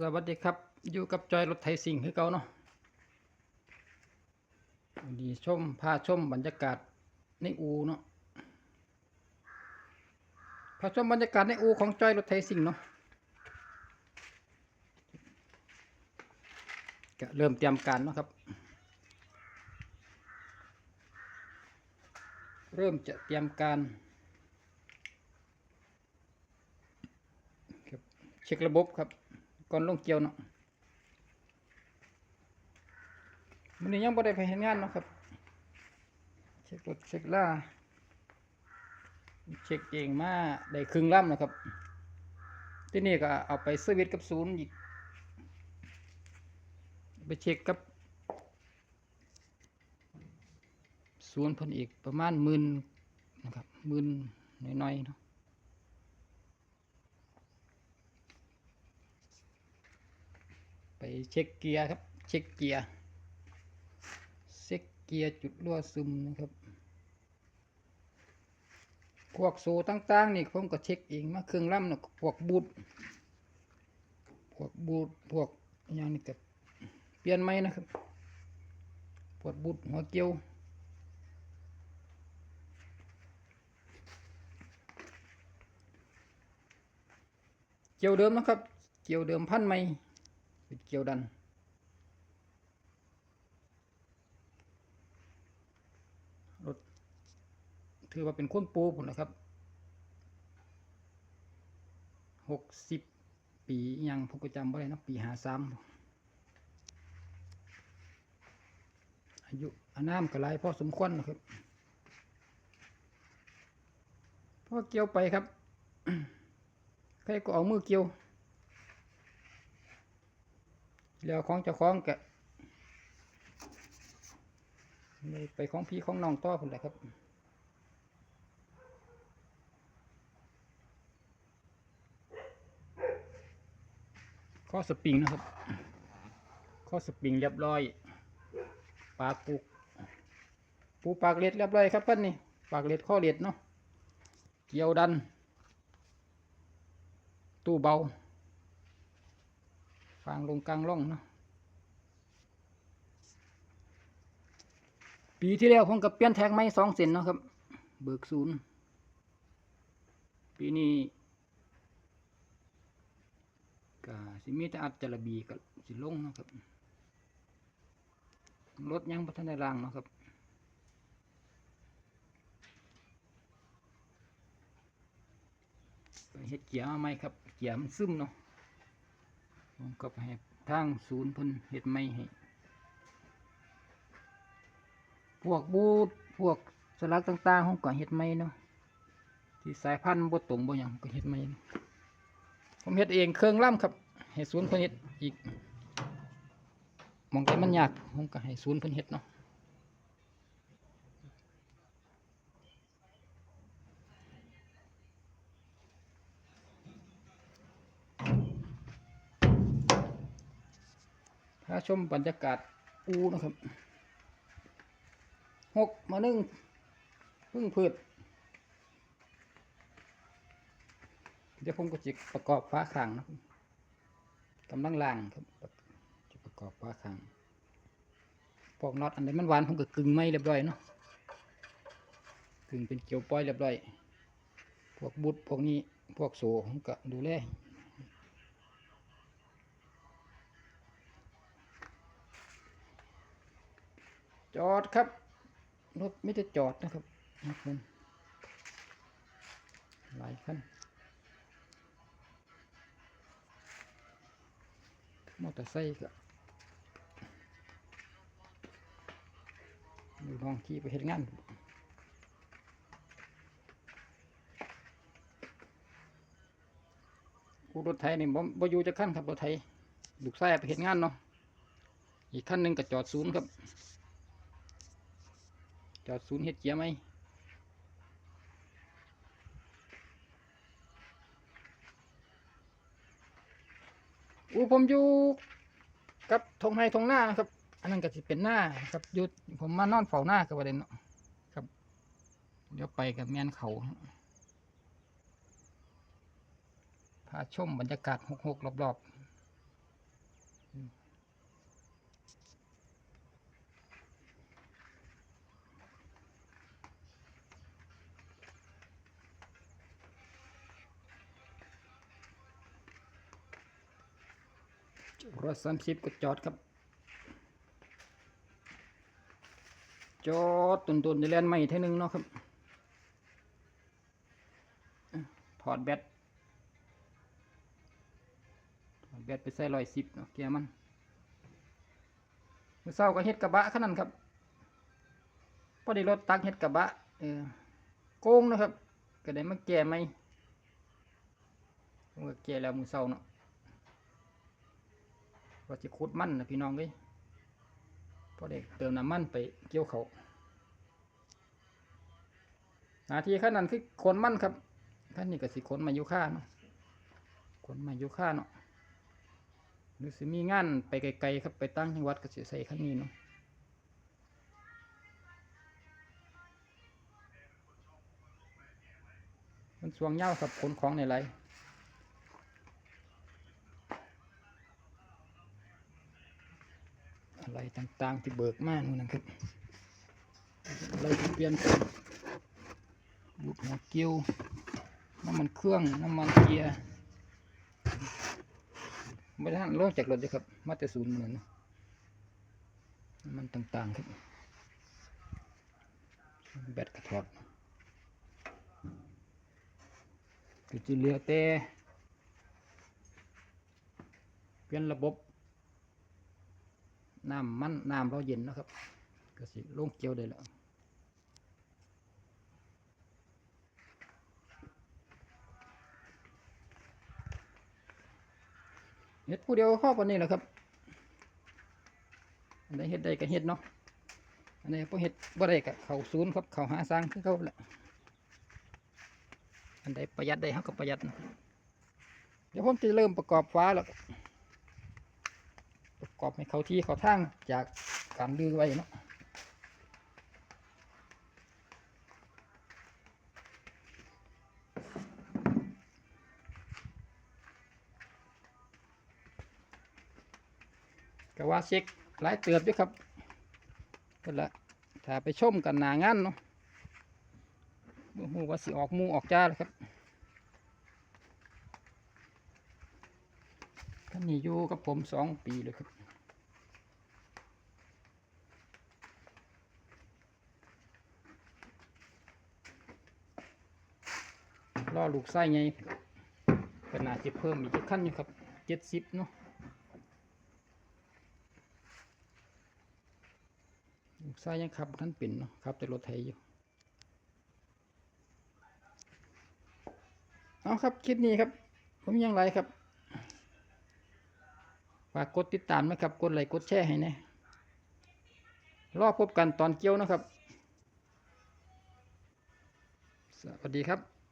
สวัสดีครับ อยู่กับจอยรถไถสิงห์คือเก่าเนาะวันนี้ชมพาชมบรรยากาศในอูเนาะพาชมบรรยากาศในอูของจอยรถไถสิงห์เนาะก็เริ่มเตรียมการเนาะครับ เริ่มจะเตรียมการเช็คระบบครับ ก่อนลงเกี่ยวเนาะมันนี้ยังบ่ได้ไปเห็นงานเนาะครับ เช็ครถเช็คล่า เช็คเองมาได้ครึ่งลำนะครับ ที่นี่ก็เอาไปเซอร์วิสกับศูนย์อีก ไปเช็คกับศูนย์เพิ่นอีกประมาณหมื่นนะครับหมื่นน้อยๆเนาะ ไปเช็คเกียร์ครับ เช็คเกียร์เช็คเกียร์จุดรั่วซึมนะครับพวกโซ่ต่างๆนี่ผมก็เช็คเองมาเครื่องล่ำนะพวกบูทพวกบูทพวกอย่างนี้ก็เปลี่ยนไหมนะครับพวกบูทหัวเกียวเกี่ยวเดิมนะครับ เกี่ยวเดิมพันไหม ป็นเกี่ยวดัน รถ ถือว่าเป็นคนปูผมนะครับหกสิบปียังผมก็จำไม่ได้นะปีหาสามอายุอานามก็หลายพอสมควรนะครับพอเกี่ยวไปครับใครก็เอามือเกี่ยว แล้วของเจ้าของกะเลยไปของพี่ของน้องต่อพุ่นแหละครับข้อสปริงนะครับ ข้อสปริงเรียบร้อย ปากปูปูปากเล็ดเรียบร้อยครับเพิ่นนี่ ปากเล็ดข้อเล็ดเนาะ เกี่ยวดัน ตู้เบา ฟางลงกลางร่องเนาะปีที่แล้วผมกับเปลี่ยนแท็กไม้สองเซนเนาะครับ เบิกศูนย์ปีนี้ก็สิมีแต่อัดจระบีกับสิลงเนาะครับรถยังพัฒนาล่างเนาะครับเฮ็ดเกียร์มาใหม่ครับ เกียร์มันซึมเนาะ ผมก็ไปให้ทางศูนย์พันเห็ดไม่ให้พวกบูทพวกสลักต่างๆของก็เห็ดไม่เนาะที่สายพันธุ์บดตรงบ่หยังก็เห็ดไม่ผมเห็ดเองเครื่องล่ำครับเห้ศูนย์พันเห็ดอีกมองแต่มันยากผมก็ให้ศูนย์พันเห็ดเนาะ ถ้าชมบรรยากาศอูนะครับหกมาหนึ่งพึ่งพืชเดี๋ยวผมก็จะประกอบฟ้าขางนะครับกำลังล่างครับจะประกอบฟ้าขางพวกน็อตอันไหนมันหวานผมก็กึ่งไม่เรียบร้อยเนาะกึ่งเป็นเกลียวปล่อยเรียบร้อยพวกบุตรพวกนี้พวกโซ่ผมก็ดูแล จอดครับรถไม่ได้จอดนะครับนักมันหลายคันมอเตอร์ไซค์ก็ดูน้องขี่ไปเห็นงานกูรถไทยนี่บ่บ่อยู่จะขั้นครับรถไทยลูกไส้ไปเห็นงานเนาะอีกขั้นหนึ่งก็จอดศูนย์ครับ จอดศูนย์เฮ็ดเกียร์ไหมอู้ผมอยู่กับทงไฮทงหน้านะครับ อันนั้นก็จะเป็นหน้าครับยุดผมมานอนเฝ้าหน้ากับประเด็นเนาะครับ เดี๋ยวไปกับแมนเขาพาชมบรรยากาศหกหกรอบ ร้อยสามสิบก็จอดครับ จอดตุนตุนจะเล่นใหม่เท่านึงเนาะครับ ถอดแบต ถอดแบตไปใส่ร้อยสิบเนาะเกียร์มันมื่อเช้าก็เฮ็ดกระบะขนาดครับ พอด้รถตักเฮ็ดกระบะเออโกงนะครับ ก็ได้มาแก่ไหมผมก็แก่แล้วมือเช้าเนาะ ว่าจะขุดมันนะพี่น้องเอ้ยพอเด็กเติมน้ำมันไปเกี่ยวเขานาทีขั้นนั้นคือขนมันครับขั้นนี้ก็สิขนมายู่ค่าเนาะขนมายู่ค่าเนาะหรือสิมีงานไปไกลๆครับไปตั้งจังหวัดก็สิใส่ขั้นนี้เนาะมันสวงเงาวครับขนของในไร อะไรต่างๆที่เบิกมากนู่นนะครับอะไรที่เปลี่ยนไปลูกหัวเกี้ยวน้ำมันเครื่องน้ำมันเกียร์ไม่ได้ทันลงจากรถเลยครับ มาแต่ศูนย์เหมือนน้ำมันต่างๆครับแบตกระถอดก็จะเหลือแต่เปลี่ยนระบบ น้ำมันน้ำเราเย็นนะครับก็สิลงเกียวได้แล้วเฮ็ดผู้เดียวข้อปานนี้แหละครับอันใดเฮ็ดได้ก็เฮ็ดเนาะอันใดบ่เฮ็ดบ่ได้ก็เขาศูนย์ครับเขาหาสร้างคือเขาแหละอันใดประหยัดได้เขาก็ประหยัดเดี๋ยวผมจะเริ่มประกอบฟ้าแล้ว ประกอบให้เขาที่เขาทางจากการลือไว้เนาะก็ว่าเช็คหลายเตือบด้วยครับก็ละถ้าไปชมกันหนางานเนาะบ่ฮู้ว่าสิออกมูออกจ้าเลยครับ ท่านนี้อยู่กับผมสองปีเลยครับรอลูกไส้ไงขนาดจะเพิ่มอีกขั้นอยู่ครับเจ็ดสิบเนาะลูกไส้ยังขับท่านเป็นเนาะขับแต่รถไถอยู่เอาครับคลิปนี้ครับ ผมยังไรครับ ฝากกดติดตามนะครับ กดไลค์กดแชร์ให้แนะรอพบกันตอนเกี่ยวนะครับ สวัสดีครับ